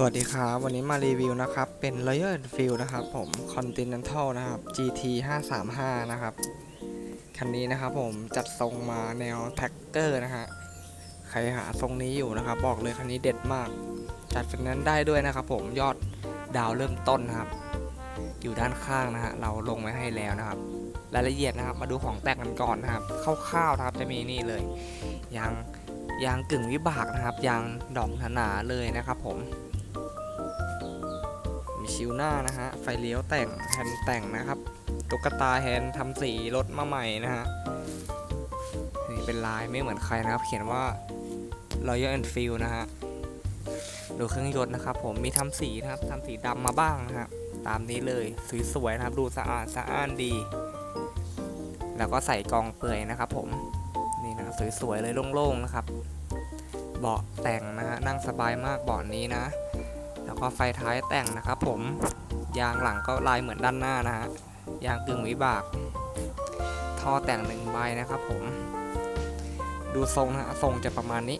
สวัสดีครับ วันนี้มารีวิวนะครับ เป็น Royal Enfield นะครับ ผม Continental นะครับ GT 535 นะครับ คันนี้นะครับผมจัดทรงมาแนวแท็กเกอร์นะฮะ ใครหาทรงนี้อยู่นะครับ บอกเลยคันนี้เด็ดมาก จัดฟินนั้นได้ด้วยนะครับผมยอดดาวเริ่มต้นนะครับ อยู่ด้านข้างนะฮะ เราลงไว้ให้แล้วนะครับ รายละเอียดนะครับ มาดูของแต่งกันก่อนนะครับ คร่าวๆนะครับจะมีนี่เลยยางยางกึ่งวิบากนะครับยางดอกหนาๆเลยนะครับผม ชิวหน้านะฮะ ไฟเลี้ยวแต่งแฮนด์แต่งนะครับตุ๊กตาแฮนด์ทำสีรถมาใหม่นะฮะ นี่เป็นลายไม่เหมือนใครนะครับ เขียนว่า Royal Enfield นะฮะ ดูเครื่องยนต์นะครับผมมีทำสีนะครับทำสีดำมาบ้างนะฮะ ตามนี้เลยสวยๆนะครับ ดูสะอาดสะอ้านดี แล้วก็ใส่กองเปลือยนะครับผม นี่นะสวยๆเลยโล่งๆนะครับ เบาะแต่งนะฮะนั่งสบายมากเบาะนี้นะ แล้วก็ไฟท้ายแต่งนะครับผม ยางหลังก็ลายเหมือนด้านหน้านะฮะ ยางกึ่งวิบาก ท่อแต่งหนึ่งใบนะครับผม ดูทรงนะฮะทรงจะประมาณนี้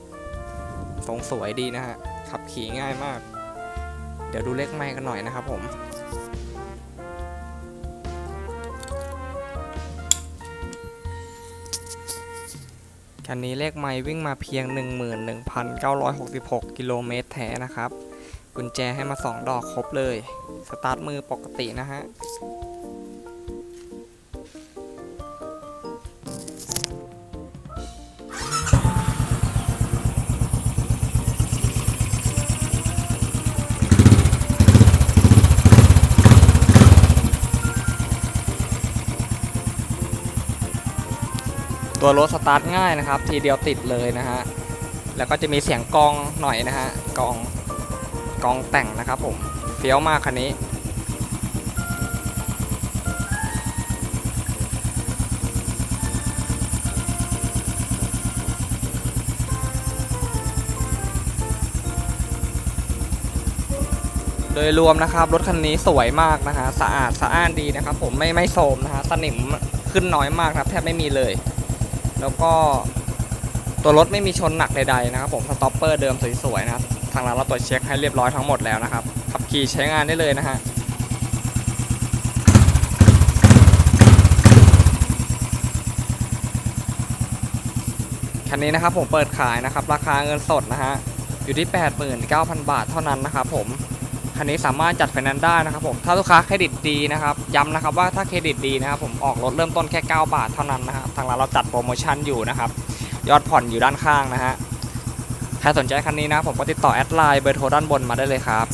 ทรงสวยดีนะฮะ ขับขี่ง่ายมาก เดี๋ยวดูเลขไม้กันหน่อยนะครับผมคันนี้เลขไม้วิ่งมาเพียง 11,966 กิโลเมตรแท้นะครับ กุญแจให้มา 2 ดอกครบเลย สตาร์ทมือปกตินะฮะ ตัวรถสตาร์ทง่ายนะครับ ทีเดียวติดเลยนะฮะ แล้วก็จะมีเสียงกองหน่อยนะฮะกอง กองแต่งนะครับผมเฟี้ยวมากคันนี้โดยรวมนะครับรถคันนี้สวยมากนะฮะสะอาดสะอ้านดีนะครับ ผมไม่ไม่โทมนะฮะสนิมขึ้นน้อยมากครับแทบไม่มีเลย แล้วก็ตัวรถไม่มีชนหนักใดๆนะครับ ผมสต็อปเปอร์เดิมสวยๆนะครับางร้านเราตรวจเช็คให้เรียบร้อยทั้งหมดแล้วนะครับ ขับขี่ใช้งานได้เลยนะฮะคันนี้นะครับผมเปิดขายนะครับราคาเงินสดนะฮะอยู่ที่ 89,000 บาทเท่านั้นนะครับผมคันนี้สามารถจัดไฟแนนซ์ได้นะครับผมถ้าลูกค้าเครดิตดีนะครับย้ำนะครับว่าถ้าเครดิตดีนะครับผมออกรถเริ่มต้นแค่ 9 บาทเท่านั้นนะครับทางร้านเราจัดโปรโมชั่นอยู่นะครับยอดผ่อนอยู่ด้านข้างนะฮะ ใครสนใจคันนี้นะ ผมก็ติดต่อแอดไลน์เบอร์โทรด้านบนมาได้เลยครับ